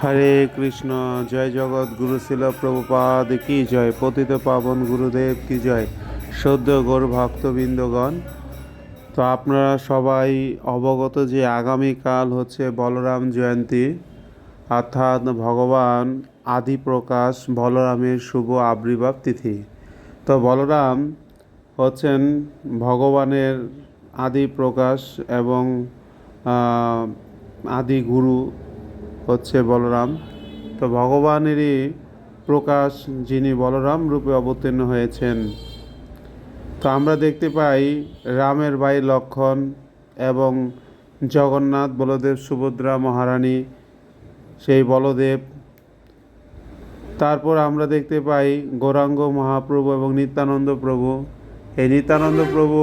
হরে কৃষ্ণ, জয় জগৎ, গুরু শিল প্রভুপাদ, কি জয়? পতিত পাবন গুরুদেব, কি জয়? সদ্য গৌর ভক্তবৃন্দগণ, তো আপনারা সবাই অবগত যে আগামীকাল হচ্ছে বলরাম জয়ন্তী। অর্থাৎ ভগবান আদি প্রকাশ বলরামের শুভ আবির্ভাব তিথি। তো বলরাম হচ্ছেন ভগবানের আদি প্রকাশ এবং আদি গুরু হচ্ছে বলরাম। তো ভগবানেরই প্রকাশ যিনি বলরাম রূপে অবতীর্ণ হয়েছেন। তো আমরা দেখতে পাই রামের ভাই লক্ষণ এবং জগন্নাথ বলদেব সুভদ্রা মহারানী, সেই বলদেব। তারপর আমরা দেখতে পাই গৌরাঙ্গ মহাপ্রভু এবং নিত্যানন্দ প্রভু। এই নিত্যানন্দ প্রভু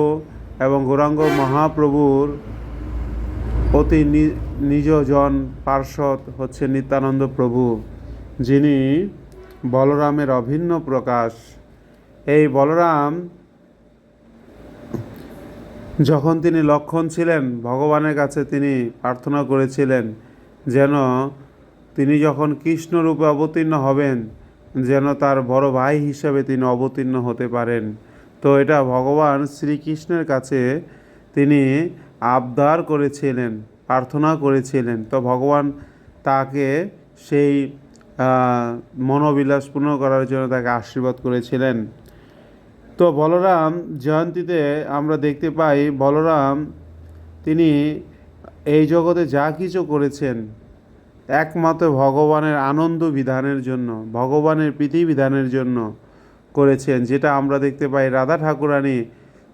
এবং গৌরাঙ্গ মহাপ্রভুর অতি নিজজন পার্শ্বদ হচ্ছে নিত্যানন্দ প্রভু, যিনি বলরামের অভিন্ন প্রকাশ। এই বলরাম যখন তিনি লক্ষণ ছিলেন, ভগবানের কাছে তিনি প্রার্থনা করেছিলেন যেন তিনি যখন কৃষ্ণ রূপে অবতীর্ণ হবেন, যেন তার বড় ভাই হিসাবে তিনি অবতীর্ণ হতে পারেন। তো এটা ভগবান শ্রীকৃষ্ণের কাছে তিনি আবদার করেছিলেন, প্রার্থনা করেছিলেন। তো ভগবান তাকে সেই মনোবিলাস পূর্ণ করার জন্য তাকে আশীর্বাদ করেছিলেন। তো বলরাম জয়ন্তীতে আমরা দেখতে পাই, বলরাম তিনি এই জগতে যা কিছু করেছেন, একমাত্র ভগবানের আনন্দ বিধানের জন্য, ভগবানের প্রীতি বিধানের জন্য করেছেন, যেটা আমরা দেখতে পাই রাধা ঠাকুরানী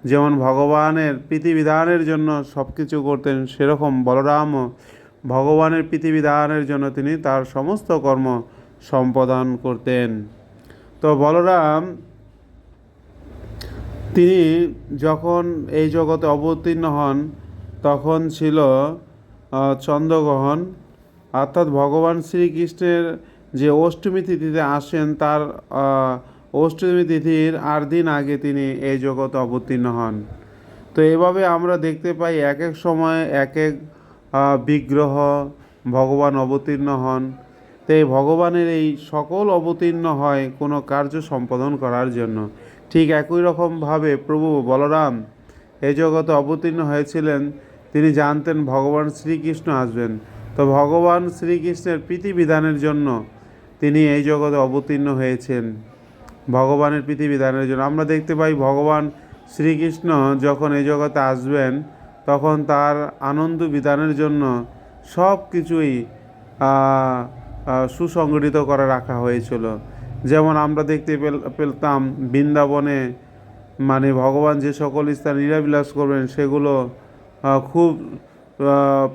যেমন ভগবানের প্রীতি বিধানের জন্য সব কিছু করতেন, সেরকম বলরামও ভগবানের প্রীতি বিধানের জন্য তিনি তার সমস্ত কর্ম সম্পাদন করতেন। তো বলরাম তিনি যখন এই জগতে অবতীর্ণ হন, তখন ছিল চন্দ্রগ্রহণ। অর্থাৎ ভগবান শ্রীকৃষ্ণের যে অষ্টমী তিথিতে আসেন, তার অষ্টমী তিথির আট দিন আগে তিনি এই জগতে অবতীর্ণ হন। তো এভাবে আমরা দেখতে পাই এক এক সময় এক এক বিগ্রহ ভগবান অবতীর্ণ হন। তো এই ভগবানের এই সকল অবতীর্ণ হয় কোনো কার্য সম্পাদন করার জন্য। ঠিক একই রকমভাবে প্রভু বলরাম এই জগতে অবতীর্ণ হয়েছিলেন। তিনি জানতেন ভগবান শ্রীকৃষ্ণ আসবেন। তো ভগবান শ্রীকৃষ্ণের প্রীতিবিধানের জন্য তিনি এই জগতে অবতীর্ণ হয়েছেন। ভগবানের পৃথিবীদানের জন্য। আমরা দেখতে পাই ভগবান শ্রীকৃষ্ণ যখন এই জগতে আসবেন তখন তার আনন্দ বিধানের জন্য সব কিছুই সুসংগঠিত করে রাখা হয়েছিল। যেমন আমরা দেখতে পেলতাম বৃন্দাবনে মানে ভগবান যে সকল স্থানে লীলাবিলাস করবেন সেগুলো খুব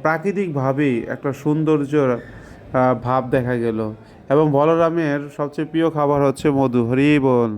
প্রাকৃতিকভাবেই একটা সৌন্দর্য আহ, ভাব দেখা গেল। এবং বলরামের সবচেয়ে প্রিয় খাবার হচ্ছে মধু। হরি বল।